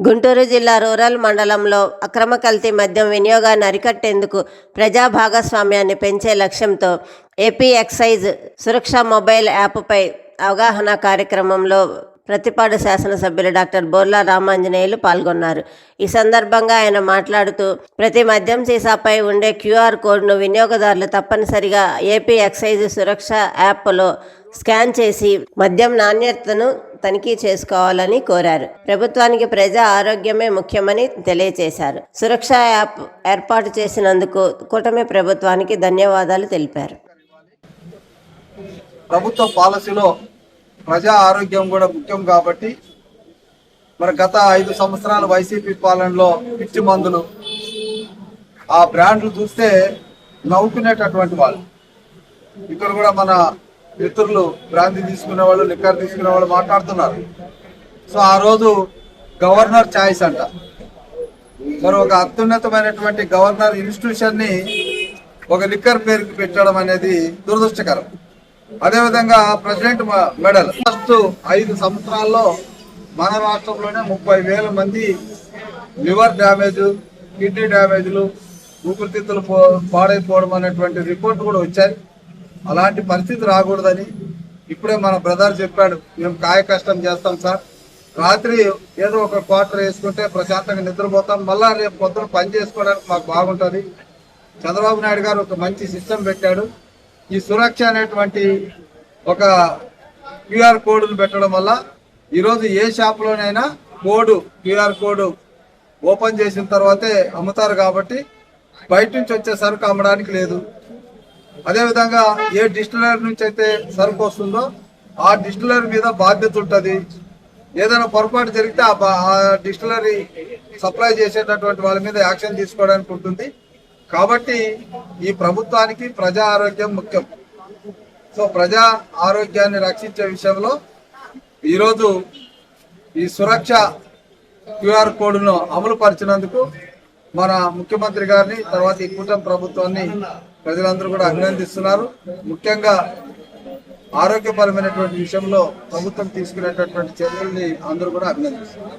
గుంటూరు జిల్లా రూరల్ మండలంలో అక్రమ కల్తీ మద్యం వినియోగాన్ని అరికట్టేందుకు ప్రజా భాగస్వామ్యాన్ని పెంచే లక్ష్యంతో ఏపీ ఎక్సైజ్ సురక్ష మొబైల్ యాప్పై అవగాహన కార్యక్రమంలో ప్రతిపాడు శాసనసభ్యులు డాక్టర్ బోర్లా రామాంజనేయులు పాల్గొన్నారు. ఈ సందర్భంగా ఆయన మాట్లాడుతూ ప్రతి మద్యం సీసాపై ఉండే క్యూఆర్ కోడ్ను వినియోగదారులు తప్పనిసరిగా ఏపీ ఎక్సైజ్ సురక్ష యాప్లో స్కాన్ చేసి మద్యం నాణ్యతను తనిఖీ చేసుకోవాలని కోరారు. ప్రభుత్వానికి ప్రజా ఆరోగ్యమే ముఖ్యమని తెలియజేశారు. సురక్ష యాప్ ఏర్పాటు చేసినందుకు కూటమి ప్రభుత్వానికి ధన్యవాదాలు తెలిపారు. ప్రభుత్వ పాలసీలో ప్రజా ఆరోగ్యం కూడా ముఖ్యం కాబట్టి మరి గత ఐదు సంవత్సరాల వైసీపీ పాలనలో పిచ్చి మందులు ఆ బ్రాండ్లు చూస్తే నవ్వుకునేటటువంటి వాళ్ళు. ఇక్కడ కూడా మన మిత్రులు బ్రాంతి తీసుకునే వాళ్ళు లిక్కర్ తీసుకునే వాళ్ళు మాట్లాడుతున్నారు. సో ఆ రోజు గవర్నర్ ఛాయిస్ అంట. మరి ఒక అత్యున్నతమైనటువంటి గవర్నర్ ఇన్స్టిట్యూషన్ని ఒక లిక్కర్ పేరుకి పెట్టడం అనేది దురదృష్టకరం. అదేవిధంగా ప్రెసిడెంట్ మెడల్. ఫస్ట్ ఐదు సంవత్సరాల్లో మన రాష్ట్రంలోనే ముప్పై వేల మంది లివర్ డ్యామేజ్ కిడ్నీ డ్యామేజ్లు ఊపిరితిత్తులు పాడైపోవడం అనేటువంటి రిపోర్ట్ కూడా వచ్చాయి. అలాంటి పరిస్థితి రాకూడదని ఇప్పుడే మన బ్రదర్ చెప్పాడు. మేము కాయ కష్టం చేస్తాం సార్. రాత్రి ఏదో ఒక క్వార్టర్ వేసుకుంటే ప్రశాంతంగా నిద్రపోతాం. మళ్ళా రేపు పొద్దున పని చేసుకోవడానికి మాకు బాగుంటుంది. చంద్రబాబు నాయుడు గారు ఒక మంచి సిస్టమ్ పెట్టాడు. ఈ సురక్ష అనేటువంటి ఒక క్యూఆర్ కోడ్ను పెట్టడం వల్ల ఈరోజు ఏ షాప్లోనైనా కోడ్ క్యూఆర్ కోడ్ ఓపెన్ చేసిన తర్వాతే అమ్ముతారు కాబట్టి బయట నుంచి వచ్చే సరుకు అమ్మడానికి లేదు. అదేవిధంగా ఏ డిస్టిలర్ నుంచి అయితే సరుకు వస్తుందో ఆ డిస్టిలర్ మీద బాధ్యత ఉంటుంది. ఏదైనా పొరపాటు జరిగితే ఆ ఆ డిస్టిలరీ సప్లై చేసేటటువంటి వాళ్ళ మీద యాక్షన్ తీసుకోవడానికి ఉంటుంది. కాబట్టి ఈ ప్రభుత్వానికి ప్రజా ఆరోగ్యం ముఖ్యం. సో ప్రజా ఆరోగ్యాన్ని రక్షించే విషయంలో ఈరోజు ఈ సురక్ష క్యూఆర్ కోడ్ను అమలు పరిచినందుకు మన ముఖ్యమంత్రి గారిని తర్వాత ఈ కూటమి ప్రభుత్వాన్ని ప్రజలందరూ కూడా అభినందిస్తున్నారు. ముఖ్యంగా ఆరోగ్యపరమైనటువంటి విషయంలో ప్రభుత్వం తీసుకునేటటువంటి చర్యల్ని అందరూ కూడా అభినందిస్తున్నారు.